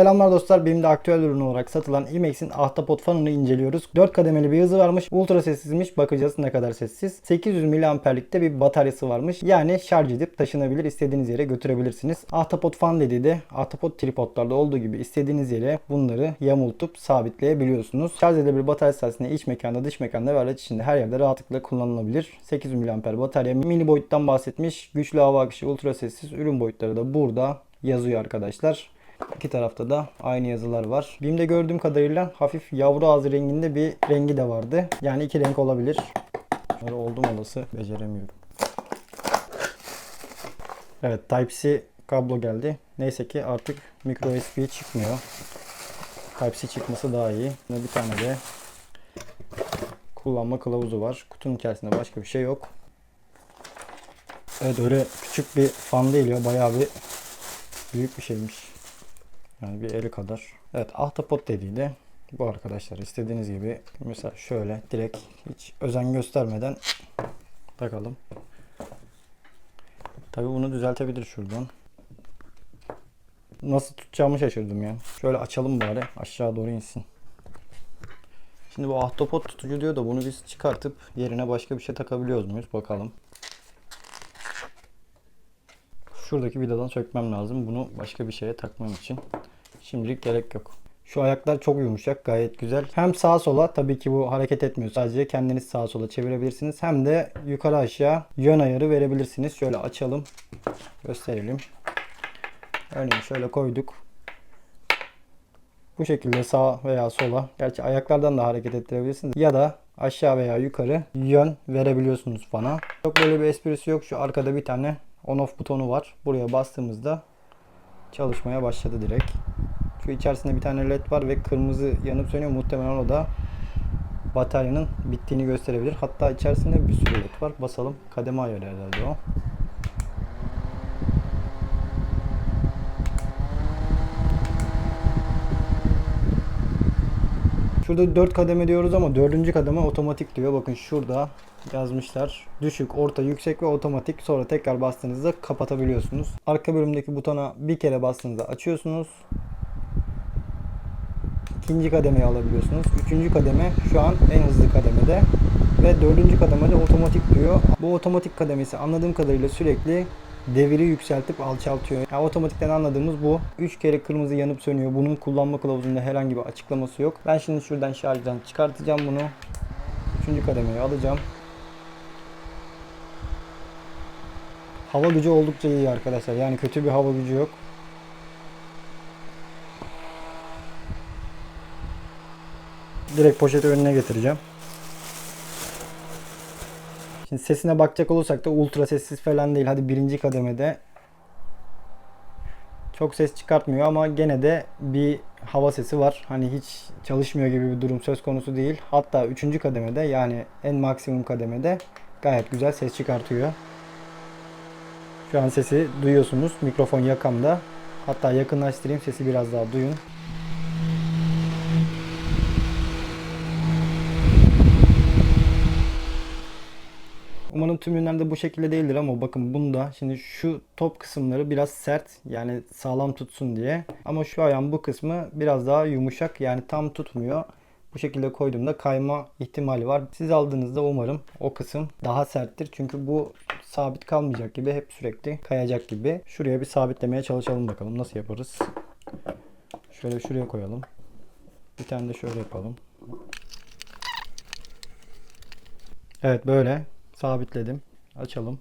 Selamlar dostlar. Benim de aktüel ürün olarak satılan IMEX'in Ahtapot fanını inceliyoruz. 4 kademeli bir hızı varmış. Ultra sessizmiş. Bakacağız ne kadar sessiz. 800 miliamperlikte bir bataryası varmış. Yani şarj edip taşınabilir. istediğiniz yere götürebilirsiniz. Ahtapot fan dediği de Ahtapot tripodlarda olduğu gibi istediğiniz yere bunları yamultup sabitleyebiliyorsunuz. Şarj edebilir batarya sayesinde iç mekanda, dış mekanda ve araç içinde her yerde rahatlıkla kullanılabilir. 800 miliamper batarya. Mini boyuttan bahsetmiş. Güçlü hava akışı, ultra sessiz. Ürün boyutları da burada yazıyor arkadaşlar. İki tarafta da aynı yazılar var. BİM'de gördüğüm kadarıyla hafif yavru ağzı renginde bir rengi de vardı. Yani iki renk olabilir. Böyle oldum olası beceremiyorum. Evet Type-C kablo geldi. Neyse ki artık micro USB çıkmıyor. Type-C çıkması daha iyi. Bir tane de kullanma kılavuzu var. Kutunun içerisinde başka bir şey yok. Evet öyle küçük bir fan değil ya. Bayağı bir büyük bir şeymiş. Yani bir eli kadar. Evet ahtapot dediği de bu arkadaşlar. istediğiniz gibi mesela şöyle direkt hiç özen göstermeden takalım. Tabi bunu düzeltebilir şuradan. Nasıl tutacağımı şaşırdım ya. Şöyle açalım bari aşağı doğru insin. Şimdi bu ahtapot tutucu diyor da bunu biz çıkartıp yerine başka bir şey takabiliyoruz muyuz? Bakalım. Şuradaki vidadan sökmem lazım. Bunu başka bir şeye takmam için. Şimdilik gerek yok. Şu ayaklar çok yumuşak, gayet güzel. Hem sağa sola tabii ki bu hareket etmiyor. Sadece kendiniz sağa sola çevirebilirsiniz. Hem de yukarı aşağı yön ayarı verebilirsiniz. Şöyle açalım. Gösterelim. Örneğin şöyle koyduk. Bu şekilde sağa veya sola. Gerçi ayaklardan da hareket ettirebilirsiniz. Ya da aşağı veya yukarı yön verebiliyorsunuz bana. Çok böyle bir esprisi yok. Şu arkada bir tane on off butonu var. Buraya bastığımızda çalışmaya başladı direkt. Şu içerisinde bir tane led var ve kırmızı yanıp sönüyor. Muhtemelen o da bataryanın bittiğini gösterebilir. Hatta içerisinde bir sürü led var. Basalım. Kademe ayarı herhalde o. Şurada 4 kademe diyoruz ama 4. kademe otomatik diyor. Bakın şurada yazmışlar. Düşük, orta, yüksek ve otomatik. Sonra tekrar bastığınızda kapatabiliyorsunuz. Arka bölümdeki butona bir kere bastığınızda açıyorsunuz. İkinci kademeyi alabiliyorsunuz. Üçüncü kademe şu an en hızlı kademede. Ve dördüncü kademede otomatik diyor. Bu otomatik kademesi anladığım kadarıyla sürekli deviri yükseltip alçaltıyor. Yani otomatikten anladığımız bu. 3 kere kırmızı yanıp sönüyor. Bunun kullanma kılavuzunda herhangi bir açıklaması yok. Ben şimdi şuradan şarjdan çıkartacağım bunu. Üçüncü kademeyi alacağım. Hava gücü oldukça iyi arkadaşlar. Yani kötü bir hava gücü yok. Direkt poşeti önüne getireceğim. Şimdi sesine bakacak olursak da ultra sessiz falan değil. Hadi birinci kademede çok ses çıkartmıyor ama gene de bir hava sesi var. Hani hiç çalışmıyor gibi bir durum söz konusu değil. Hatta üçüncü kademede yani en maksimum kademede gayet güzel ses çıkartıyor. Şu an sesi duyuyorsunuz. Mikrofon yakamda. Hatta yakınlaştırayım sesi biraz daha duyun. Umarım tüm ürünlerde bu şekilde değildir ama bakın bunda şimdi şu top kısımları biraz sert yani sağlam tutsun diye. Ama şu ayağın bu kısmı biraz daha yumuşak yani tam tutmuyor. Bu şekilde koyduğumda kayma ihtimali var. Siz aldığınızda umarım o kısım daha serttir. Çünkü bu sabit kalmayacak gibi hep sürekli kayacak gibi. Şuraya bir sabitlemeye çalışalım bakalım nasıl yaparız. Şöyle şuraya koyalım. Bir tane de şöyle yapalım. Evet böyle sabitledim. Açalım.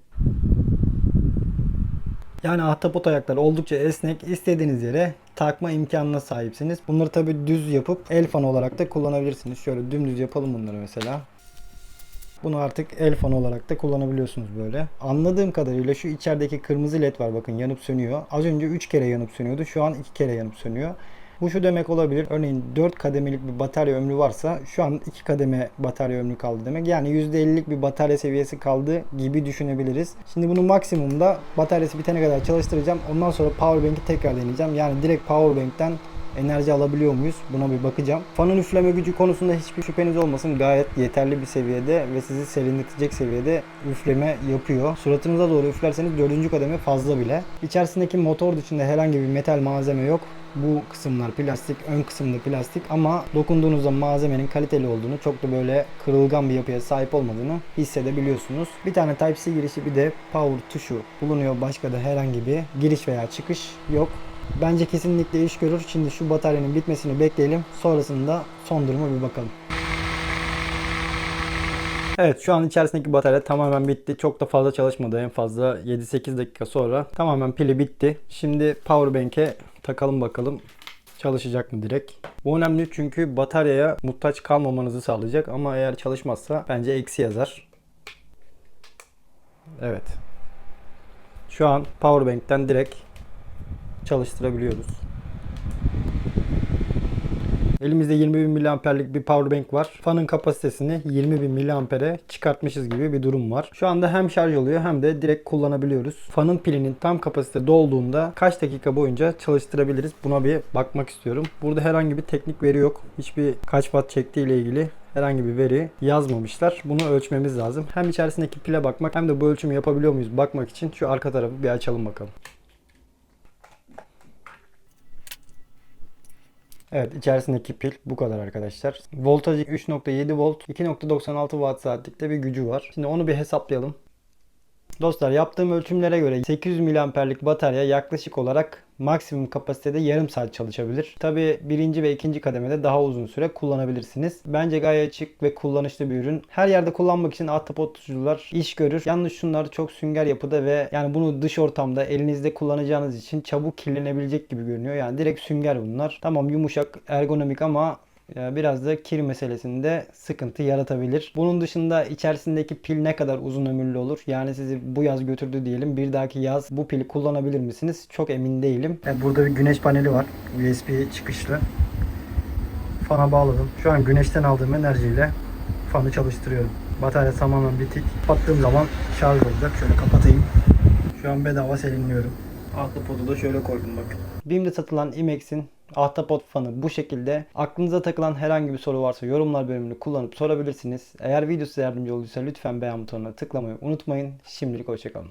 Yani ahtapot ayaklar oldukça esnek. İstediğiniz yere takma imkanına sahipsiniz. Bunları tabi düz yapıp el fan olarak da kullanabilirsiniz. Şöyle dümdüz yapalım bunları mesela. Bunu artık el fan olarak da kullanabiliyorsunuz böyle. Anladığım kadarıyla şu içerideki kırmızı led var bakın yanıp sönüyor. Az önce 3 kere yanıp sönüyordu. Şu an 2 kere yanıp sönüyor. Bu şu demek olabilir. Örneğin 4 kademelik bir batarya ömrü varsa şu an 2 kademe batarya ömrü kaldı demek. Yani %50'lik bir batarya seviyesi kaldı gibi düşünebiliriz. Şimdi bunu maksimumda bataryası bitene kadar çalıştıracağım. Ondan sonra powerbank'i tekrar deneyeceğim. Yani direkt powerbank'ten enerji alabiliyor muyuz? Buna bir bakacağım. Fanın üfleme gücü konusunda hiçbir şüpheniz olmasın. Gayet yeterli bir seviyede ve sizi serinletecek seviyede üfleme yapıyor. Suratınıza doğru üflerseniz dördüncü kademe fazla bile. İçerisindeki motor dışında herhangi bir metal malzeme yok. Bu kısımlar plastik, ön kısımda plastik ama dokunduğunuzda malzemenin kaliteli olduğunu, çok da böyle kırılgan bir yapıya sahip olmadığını hissedebiliyorsunuz. Bir tane Type-C girişi bir de power tuşu bulunuyor. Başka da herhangi bir giriş veya çıkış yok. Bence kesinlikle iş görür. Şimdi şu bataryanın bitmesini bekleyelim. Sonrasında son duruma bir bakalım. Evet şu an içerisindeki batarya tamamen bitti. Çok da fazla çalışmadı. En fazla 7-8 dakika sonra tamamen pili bitti. Şimdi powerbank'e takalım bakalım çalışacak mı direkt. Bu önemli çünkü bataryaya muhtaç kalmamanızı sağlayacak ama eğer çalışmazsa bence eksi yazar. Evet. Şu an powerbank'ten direkt çalıştırabiliyoruz. Elimizde 20.000 miliamperlik bir powerbank var. Fanın kapasitesini 20.000 miliampere çıkartmışız gibi bir durum var. Şu anda hem şarj oluyor hem de direkt kullanabiliyoruz. Fanın pilinin tam kapasite dolduğunda kaç dakika boyunca çalıştırabiliriz? Buna bir bakmak istiyorum. Burada herhangi bir teknik veri yok. Hiçbir kaç watt çektiği ile ilgili herhangi bir veri yazmamışlar. Bunu ölçmemiz lazım. Hem içerisindeki pile bakmak hem de bu ölçümü yapabiliyor muyuz bakmak için şu arka tarafı bir açalım bakalım. Evet içerisindeki pil bu kadar arkadaşlar. Voltajı 3.7 volt 2.96 watt saatlikte bir gücü var. Şimdi onu bir hesaplayalım. Dostlar yaptığım ölçümlere göre 800 miliamperlik batarya yaklaşık olarak maksimum kapasitede yarım saat çalışabilir. Tabi birinci ve ikinci kademede daha uzun süre kullanabilirsiniz. Bence gayet açık ve kullanışlı bir ürün. Her yerde kullanmak için ahtapot tutucular iş görür. Yalnız şunlar çok sünger yapıda ve yani bunu dış ortamda elinizde kullanacağınız için çabuk kirlenebilecek gibi görünüyor. Yani direkt sünger bunlar. Tamam yumuşak, ergonomik ama Biraz da kir meselesinde sıkıntı yaratabilir. Bunun dışında içerisindeki pil ne kadar uzun ömürlü olur? Yani sizi bu yaz götürdü diyelim. Bir dahaki yaz bu pili kullanabilir misiniz? Çok emin değilim. Evet, burada bir güneş paneli var. USB çıkışlı. Fana bağladım. Şu an güneşten aldığım enerjiyle fanı çalıştırıyorum. Batarya tamamen bitik. Kapattığım zaman şarj olacak. Şöyle kapatayım. Şu an bedava serinliyorum. Ahtapotu da şöyle koydum bakın. BİM'de satılan Imex'in Ahtapot fanı bu şekilde. Aklınıza takılan herhangi bir soru varsa yorumlar bölümünü kullanıp sorabilirsiniz. Eğer video size yardımcı olduysa lütfen beğen butonuna tıklamayı unutmayın. Şimdilik hoşçakalın.